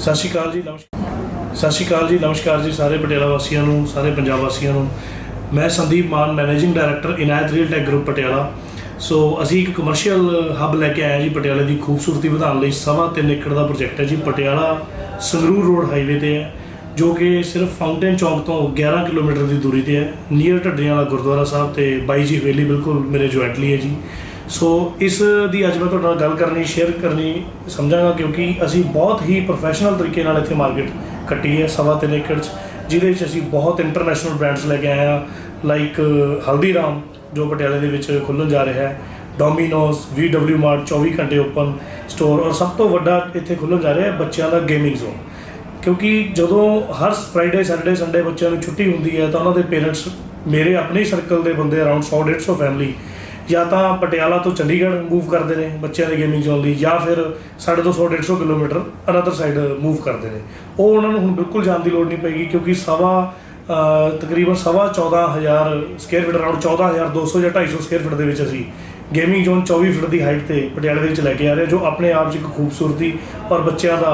ਸਤਿ ਸ਼੍ਰੀ ਅਕਾਲ ਜੀ ਨਮਸਕਾਰ ਸਤਿ ਸ਼੍ਰੀ ਅਕਾਲ ਜੀ, ਨਮਸਕਾਰ ਜੀ ਸਾਰੇ ਪਟਿਆਲਾ ਵਾਸੀਆਂ ਨੂੰ, ਸਾਰੇ ਪੰਜਾਬ ਵਾਸੀਆਂ ਨੂੰ। ਮੈਂ Sandeep Maan, managing director Inayat real tech group Patiala. So ਅਸੀਂ ਇੱਕ ਕਮਰਸ਼ੀਅਲ ਹੱਬ ਲੈ ਕੇ ਆਏ ਹਾਂ ਜੀ ਪਟਿਆਲੇ ਦੀ ਖੂਬਸੂਰਤੀ ਵਧਾਉਣ ਲਈ। ਸਵਾ ਤਿੰਨ ਏਕੜ ਦਾ ਪ੍ਰੋਜੈਕਟ ਹੈ ਜੀ। ਪਟਿਆਲਾ ਸੰਗਰੂਰ ਰੋਡ ਹਾਈਵੇ ਤੇ ਹੈ, ਜੋ ਕਿ ਸਿਰਫ ਫਾਊਂਟੇਨ ਚੌਂਕ ਤੋਂ 11 ਕਿਲੋਮੀਟਰ ਦੀ ਦੂਰੀ ਤੇ ਹੈ। ਨੀਅਰ ਢੱਡਰੀਆਂ ਵਾਲਾ ਗੁਰਦੁਆਰਾ ਸਾਹਿਬ ਤੇ ਬਾਈ ਜੀ ਹਵੇਲੀ ਬਿਲਕੁਲ ਮੇਰੇ ਜੁਆਇੰਟਲੀ ਹੈ ਜੀ। ਸੋ ਇਸ ਦੀ ਅੱਜ ਮੈਂ ਤੁਹਾਡੇ ਨਾਲ ਗੱਲ ਕਰਨੀ ਸ਼ੇਅਰ ਕਰਨੀ ਸਮਝਾਂਗਾ ਕਿਉਂਕਿ ਅਸੀਂ ਬਹੁਤ ਹੀ ਪ੍ਰੋਫੈਸ਼ਨਲ ਤਰੀਕੇ ਨਾਲ ਇੱਥੇ ਮਾਰਕੀਟ ਕੱਟੀ ਹੈ, ਸਵਾ ਤਿੰਨ ਏਕੜ 'ਚ, ਜਿਹਦੇ 'ਚ ਅਸੀਂ ਬਹੁਤ ਇੰਟਰਨੈਸ਼ਨਲ ਬ੍ਰਾਂਡਸ ਲੈ ਕੇ ਆਏ ਹਾਂ ਲਾਈਕ ਹਲਦੀਰਾਮ, ਜੋ ਪਟਿਆਲੇ ਦੇ ਵਿੱਚ ਖੁੱਲ੍ਹਣ ਜਾ ਰਿਹਾ ਹੈ ਡੋਮਿਨੋਜ਼ VW ਮਾਰਟ 24 ਘੰਟੇ ਓਪਨ ਸਟੋਰ ਔਰ ਸਭ ਤੋਂ ਵੱਡਾ ਇੱਥੇ ਖੁੱਲ੍ਹਣ ਜਾ ਰਿਹਾ ਹੈ ਬੱਚਿਆਂ ਦਾ ਗੇਮਿੰਗ ਜ਼ੋਨ ਕਿਉਂਕਿ ਜਦੋਂ ਹਰ ਫਰਾਈਡੇ ਸੈਟਰਡੇ ਸੰਡੇ ਬੱਚਿਆਂ ਨੂੰ ਛੁੱਟੀ ਹੁੰਦੀ ਹੈ ਤਾਂ ਉਹਨਾਂ ਦੇ ਪੇਰੈਂਟਸ ਮੇਰੇ ਆਪਣੇ ਸਰਕਲ ਦੇ ਬੰਦੇ ਅਰਾਊਂਡ 100 150 ਫੈਮਿਲੀ ਜਾਂ ਤਾਂ ਪਟਿਆਲਾ ਤੋਂ ਚੰਡੀਗੜ੍ਹ ਮੂਵ ਕਰਦੇ ਨੇ ਬੱਚਿਆਂ ਦੇ ਗੇਮਿੰਗ ਜ਼ੋਨ ਲਈ ਜਾਂ ਫਿਰ ਸਾਡੇ ਤੋਂ 100 150 ਕਿਲੋਮੀਟਰ ਅਨਦਰ ਸਾਈਡ ਮੂਵ ਕਰਦੇ ਨੇ। ਉਹ ਉਹਨਾਂ ਨੂੰ ਹੁਣ ਬਿਲਕੁਲ ਜਾਣ ਦੀ ਲੋੜ ਨਹੀਂ ਪਏਗੀ ਕਿਉਂਕਿ ਸਵਾ ਤਕਰੀਬਨ ਸਵਾ 14000 ਸਕੁਅਰ ਫੀਟ ਅਰਾਊਂਡ 14200 ਜਾਂ 250 ਸਕੁਅਰ ਫੀਟ ਦੇ ਵਿੱਚ ਅਸੀਂ ਗੇਮਿੰਗ ਜ਼ੋਨ 24 ਫੁੱਟ ਦੀ ਹਾਈਟ ਤੇ ਪਟਿਆਲੇ ਦੇ ਵਿੱਚ ਲੈ ਕੇ ਆ ਰਹੇ ਹਾਂ, ਜੋ ਆਪਣੇ ਆਪ 'ਚ ਇੱਕ ਖੂਬਸੂਰਤੀ ਔਰ ਬੱਚਿਆਂ ਦਾ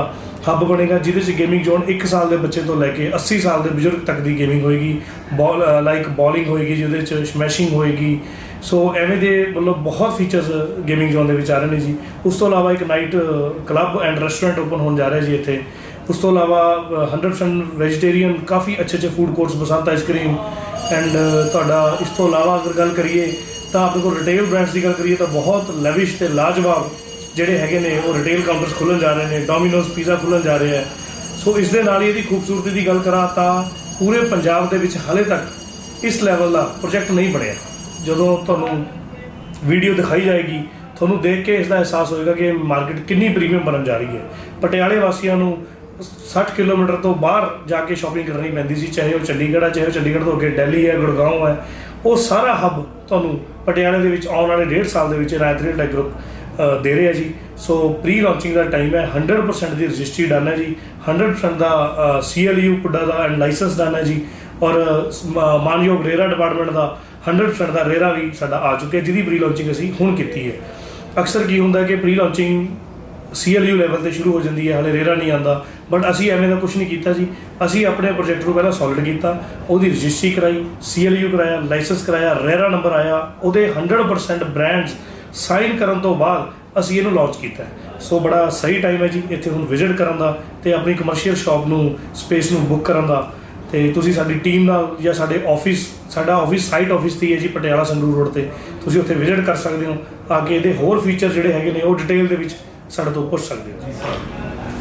ਹੱਬ ਬਣੇਗਾ ਜਿਹਦੇ 'ਚ ਗੇਮਿੰਗ ਜ਼ੋਨ 1 ਸਾਲ ਦੇ ਬੱਚੇ ਤੋਂ ਲੈ ਕੇ 80 ਸਾਲ ਦੇ ਬਜ਼ੁਰਗ ਤੱਕ ਦੀ ਗੇਮਿੰਗ ਹੋਏਗੀ ਬਾਲ ਲਾਈਕ ਬੋਲਿੰਗ ਹੋਏਗੀ ਜਿਹਦੇ 'ਚ ਸਮੈਸ਼ਿੰਗ ਹੋਏਗੀ ਸੋ ਐਵੇਂ ਦੇ ਮਤਲਬ ਬਹੁਤ ਫੀਚਰਸ ਗੇਮਿੰਗ ਜ਼ੋਨ ਦੇ ਵਿੱਚ ਆ ਰਹੇ ਨੇ ਜੀ। ਉਸ ਤੋਂ ਇਲਾਵਾ ਇੱਕ night club and restaurant open ਹੋਣ ਜਾ ਰਿਹਾ ਜੀ ਇੱਥੇ। ਉਸ ਤੋਂ ਇਲਾਵਾ ਅ, 100% ਵੈਜੀਟੇਰੀਅਨ ਕਾਫੀ ਅੱਛੇ ਅੱਛੇ food courts Basant ice cream and ਤੁਹਾਡਾ ਇਸ ਤੋਂ ਇਲਾਵਾ ਅਗਰ ਗੱਲ ਕਰੀਏ ਤਾਂ ਆਪਣੇ ਕੋਲ ਰਿਟੇਲ ਬ੍ਰਾਂਡਸ ਦੀ ਗੱਲ ਕਰੀਏ ਤਾਂ ਬਹੁਤ ਲਵਿਸ਼ ਤੇ ਲਾਜਵਾਬ ਜਿਹੜੇ ਹੈਗੇ ਨੇ ਉਹ ਰਿਟੇਲ ਕਾਊਂਟਰਸ ਖੁੱਲ੍ਹਣ ਜਾ ਰਹੇ ਨੇ ਡੋਮਿਨੋਜ਼ ਪੀਜ਼ਾ ਖੁੱਲ੍ਹਣ ਜਾ ਰਿਹਾ ਹੈ। ਸੋ ਇਸ ਦੇ ਨਾਲ ਹੀ ਇਹਦੀ ਖੂਬਸੂਰਤੀ ਦੀ ਗੱਲ ਕਰਾਂ ਤਾਂ ਪੂਰੇ ਪੰਜਾਬ ਦੇ ਵਿੱਚ ਹਾਲੇ ਤੱਕ ਇਸ ਲੈਵਲ ਦਾ ਪ੍ਰੋਜੈਕਟ ਨਹੀਂ ਬਣਿਆ। ਜਦੋਂ ਤੁਹਾਨੂੰ ਵੀਡੀਓ ਦਿਖਾਈ ਜਾਏਗੀ, ਤੁਹਾਨੂੰ ਦੇਖ ਕੇ ਇਸ ਦਾ ਅਹਿਸਾਸ ਹੋਏਗਾ ਕਿ ਮਾਰਕੀਟ ਕਿੰਨੀ ਪ੍ਰੀਮੀਅਮ ਬਣਨ ਜਾ ਰਹੀ ਹੈ। ਪਟਿਆਲੇ ਵਾਸੀਆਂ ਨੂੰ 60 ਕਿਲੋਮੀਟਰ ਤੋਂ ਬਾਹਰ ਜਾ ਕੇ ਸ਼ਾਪਿੰਗ ਕਰਨੀ ਪੈਂਦੀ ਸੀ, ਚਾਹੇ ਉਹ ਚੰਡੀਗੜ੍ਹ ਹੈ, ਚਾਹੇ ਉਹ ਚੰਡੀਗੜ੍ਹ ਤੋਂ ਅੱਗੇ ਦਿੱਲੀ ਹੈ ਗੁੜਗਾਉਂ ਹੈ। ਉਹ ਸਾਰਾ ਹੱਬ ਤੁਹਾਨੂੰ ਪਟਿਆਲੇ ਦੇ ਵਿੱਚ ਆਉਣ ਵਾਲੇ ਡੇਢ ਸਾਲ ਦੇ ਵਿੱਚ ਰਾਇਤ ਰੀਅਲ ਟੈਕ ਗਰੁੱਪ ਦੇ ਰਿਹਾ ਜੀ। ਸੋ ਪ੍ਰੀ ਲਾਂਚਿੰਗ ਦਾ ਟਾਈਮ ਹੈ 100% ਦੀ ਰਜਿਸਟਰੀ ਡਨ ਹੈ ਜੀ। 100% ਦਾ ਸੀਐਲਯੂ ਪੁੱਡਾ ਦਾ ਐਂਡ ਲਾਇਸੈਂਸ ਡਨ ਹੈ ਜੀ। ਔਰ ਮਾਨਯੋਗ ਰੇਰਾ ਡਿਪਾਰਟਮੈਂਟ ਦਾ 100% ਦਾ ਰੇਰਾ ਵੀ ਸਾਡਾ ਆ ਚੁੱਕਿਆ, ਜਿਹਦੀ ਪ੍ਰੀ ਲਾਂਚਿੰਗ ਅਸੀਂ ਹੁਣ ਕੀਤੀ ਹੈ। ਅਕਸਰ ਕੀ ਹੁੰਦਾ ਕਿ ਪ੍ਰੀ ਲਾਂਚਿੰਗ ਸੀਐਲਯੂ ਲੈਵਲ ਤੇ ਸ਼ੁਰੂ ਹੋ ਜਾਂਦੀ ਹੈ, ਹਲੇ ਰੇਰਾ ਨਹੀਂ ਆਂਦਾ ਬਟ ਅਸੀਂ ਐਵੇਂ ਦਾ ਕੁਝ ਨਹੀਂ ਕੀਤਾ ਜੀ। ਅਸੀਂ ਆਪਣੇ ਪ੍ਰੋਜੈਕਟ ਨੂੰ ਪਹਿਲਾਂ ਸੋਲਿਡ ਕੀਤਾ, ਉਹਦੀ ਰਜਿਸਟਰੀ ਕਰਾਈ ਸੀਐਲਯੂ ਕਰਾਇਆ ਲਾਇਸੈਂਸ ਕਰਾਇਆ, ਰੇਰਾ ਨੰਬਰ ਆਇਆ, ਉਹਦੇ 100% ਬ੍ਰਾਂਡਸ ਸਾਈਨ ਕਰਨ ਤੋਂ ਬਾਅਦ ਅਸੀਂ ਇਹਨੂੰ ਲਾਂਚ ਕੀਤਾ ਸੋ ਬੜਾ ਸਹੀ ਟਾਈਮ ਹੈ ਜੀ, ਇੱਥੇ ਹੁਣ ਵਿਜ਼ਿਟ ਕਰਨ ਦਾ ਤੇ ਆਪਣੀ ਕਮਰਸ਼ੀਅਲ ਸ਼ਾਪ ਨੂੰ ਸਪੇਸ ਨੂੰ ਬੁੱਕ ਕਰਨ ਦਾ। ਤੇ ਤੁਸੀਂ ਸਾਡੀ ਟੀਮ ਨਾਲ ਜਾਂ ਸਾਡੇ ਆਫਿਸ ਸਾਡਾ ਆਫਿਸ ਸਾਈਟ ਆਫਿਸ ਤੇ ਹੀ ਹੈ ਜੀ ਪਟਿਆਲਾ ਸੰਗਰੂਰ ਰੋਡ ਤੇ। ਤੁਸੀਂ ਉੱਥੇ ਵਿਜ਼ਿਟ ਕਰ ਸਕਦੇ ਹੋ। ਆ ਕੇ ਇਹਦੇ ਹੋਰ ਫੀਚਰ ਜਿਹੜੇ ਹੈਗੇ ਨੇ, ਉਹ ਡਿਟੇਲ ਦੇ ਵਿੱਚ ਸਾਡੇ ਤੋਂ ਪੁੱਛ ਸਕਦੇ ਹੋ।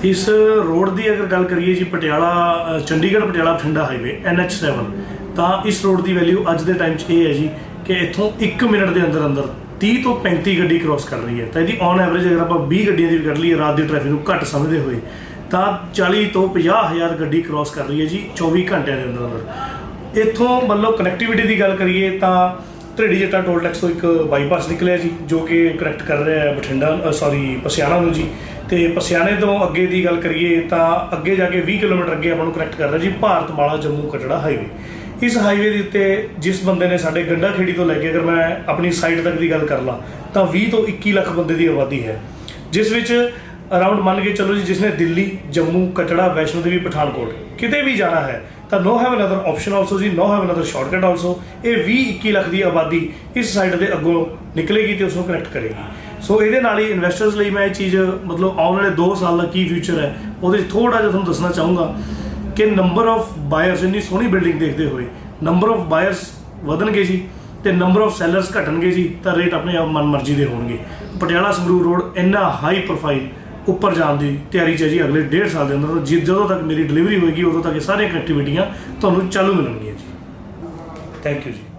ਇਸ ਰੋਡ ਦੀ ਅਗਰ ਗੱਲ ਕਰੀਏ ਜੀ ਪਟਿਆਲਾ ਚੰਡੀਗੜ੍ਹ ਪਟਿਆਲਾ ਬਠਿੰਡਾ ਹਾਈਵੇ NH7 ਤਾਂ ਇਸ ਰੋਡ ਦੀ ਵੈਲਿਊ ਅੱਜ ਦੇ ਟਾਈਮ 'ਚ ਇਹ ਹੈ ਜੀ ਕਿ ਇੱਥੋਂ 1 ਮਿੰਟ ਦੇ ਅੰਦਰ ਅੰਦਰ 30 ਤੋਂ 35 ਗੱਡੀ ਕ੍ਰਾਸ ਕਰ ਰਹੀ ਹੈ। ਤਾਂ ਇਹਦੀ ਔਨ ਐਵਰੇਜ ਅਗਰ ਆਪਾਂ 20 ਗੱਡੀਆਂ ਦੀ ਵੀ ਕਰ ਲਈਏ, ਰਾਤ ਦੀ ਟ੍ਰੈਫਿਕ ਨੂੰ ਘੱਟ ਸਮਝਦੇ ਹੋਏ। ਤਾਂ 40 ਤੋਂ 50 ਹਜ਼ਾਰ ਗੱਡੀ ਕ੍ਰਾਸ ਕਰ ਰਹੀ ਹੈ ਜੀ 24 ਘੰਟਿਆਂ ਦੇ ਅੰਦਰ ਅੰਦਰ ਇੱਥੋਂ ਮਤਲਬ ਕਨੈਕਟੀਵਿਟੀ ਦੀ ਗੱਲ ਕਰੀਏ ਤਾਂ ਢੇੜੀ ਜੱਟਾ ਟੋਲ ਟੈਕਸ ਤੋਂ ਇੱਕ ਬਾਈਪਾਸ ਨਿਕਲਿਆ ਜੀ, ਜੋ ਕਿ ਕਨੈਕਟ ਕਰ ਰਿਹਾ ਹੈ ਬਠਿੰਡਾ ਸੌਰੀ ਪਸਿਆਣਾ ਨੂੰ ਜੀ। ਤੇ ਪਸਿਆਣੇ ਤੋਂ ਅੱਗੇ ਦੀ ਗੱਲ ਕਰੀਏ ਤਾਂ ਅੱਗੇ ਜਾ ਕੇ 20 ਕਿਲੋਮੀਟਰ ਅੱਗੇ ਆਪਾਂ ਨੂੰ ਕਨੈਕਟ ਕਰ ਰਿਹਾ ਜੀ ਭਾਰਤ ਮਾਲਾ ਜੰਮੂ ਕਟੜਾ ਹਾਈਵੇ ਇਸ ਹਾਈਵੇ ਦੇ ਉੱਤੇ ਜਿਸ ਬੰਦੇ ਨੇ ਸਾਡੇ ਗੰਡਾ ਖੇੜੀ ਤੋਂ ਲੈ ਕੇ ਅਗਰ ਮੈਂ ਆਪਣੀ ਸਾਈਡ ਤੱਕ ਦੀ ਗੱਲ ਕਰ ਲਾਂ, ਤਾਂ 20 ਤੋਂ 21 ਲੱਖ ਬੰਦੇ ਦੀ ਆਬਾਦੀ ਹੈ। ਜਿਸ ਵਿੱਚ ਅਰਾਊਂਡ ਮੰਨ ਕੇ ਚੱਲੋ ਜੀ, ਜਿਸਨੇ ਦਿੱਲੀ, ਜੰਮੂ, ਕਟੜਾ, ਵੈਸ਼ਨੋ ਦੇਵੀ, ਪਠਾਨਕੋਟ ਕਿਤੇ ਵੀ ਜਾਣਾ ਹੈ, ਤਾਂ no have another option also ਜੀ no have another shortcut also ਇਹ 20 21 ਲੱਖ ਦੀ ਆਬਾਦੀ ਇਸ ਸਾਈਡ ਦੇ ਅੱਗੋਂ ਨਿਕਲੇਗੀ ਤੇ ਉਸ ਨੂੰ ਕਨੈਕਟ ਕਰੇਗੀ। ਸੋ ਇਹਦੇ ਨਾਲ ਹੀ ਇਨਵੈਸਟਰਸ ਲਈ ਮੈਂ ਇਹ ਚੀਜ਼, ਮਤਲਬ ਆਉਣ ਵਾਲੇ 2 ਸਾਲ ਦਾ ਕੀ ਫਿਊਚਰ ਹੈ, ਉਹਦੇ 'ਚ ਥੋੜਾ ਜਿਹਾ ਤੁਹਾਨੂੰ ਦੱਸਣਾ ਚਾਹੂੰਗਾ ਕਿ ਨੰਬਰ ਆਫ ਬਾਇਰਸ ਇੰਨੀ ਸੋਹਣੀ ਬਿਲਡਿੰਗ ਦੇਖਦੇ ਹੋਏ ਨੰਬਰ ਆਫ ਬਾਇਰਸ ਵਧਣਗੇ ਜੀ ਤੇ ਨੰਬਰ ਆਫ ਸੈਲਰਸ ਘਟਣਗੇ ਜੀ, ਤਾਂ ਰੇਟ ਆਪਣੇ ਆਪ ਮਨਮਰਜ਼ੀ ਦੇ ਹੋਣਗੇ। ਪਟਿਆਲਾ ਸੰਗਰੂਰ ਰੋਡ ਇੰਨਾ ਹਾਈ ਪ੍ਰੋਫਾਈਲ ਉੱਪਰ ਜਾਣ ਦੀ ਤਿਆਰੀ ਚ ਹੈ ਜੀ, ਅਗਲੇ 1.5 ਸਾਲ ਦੇ ਅੰਦਰ। ਜਿ- ਜਦੋਂ ਤੱਕ ਮੇਰੀ ਡਿਲੀਵਰੀ ਹੋਏਗੀ, ਉਦੋਂ ਤੱਕ ਇਹ ਸਾਰੀਆਂ ਕਨੈਕਟੀਵਿਟੀਆਂ ਤੁਹਾਨੂੰ ਚਾਲੂ ਮਿਲਣਗੀਆਂ ਜੀ। ਥੈਂਕ ਯੂ ਜੀ।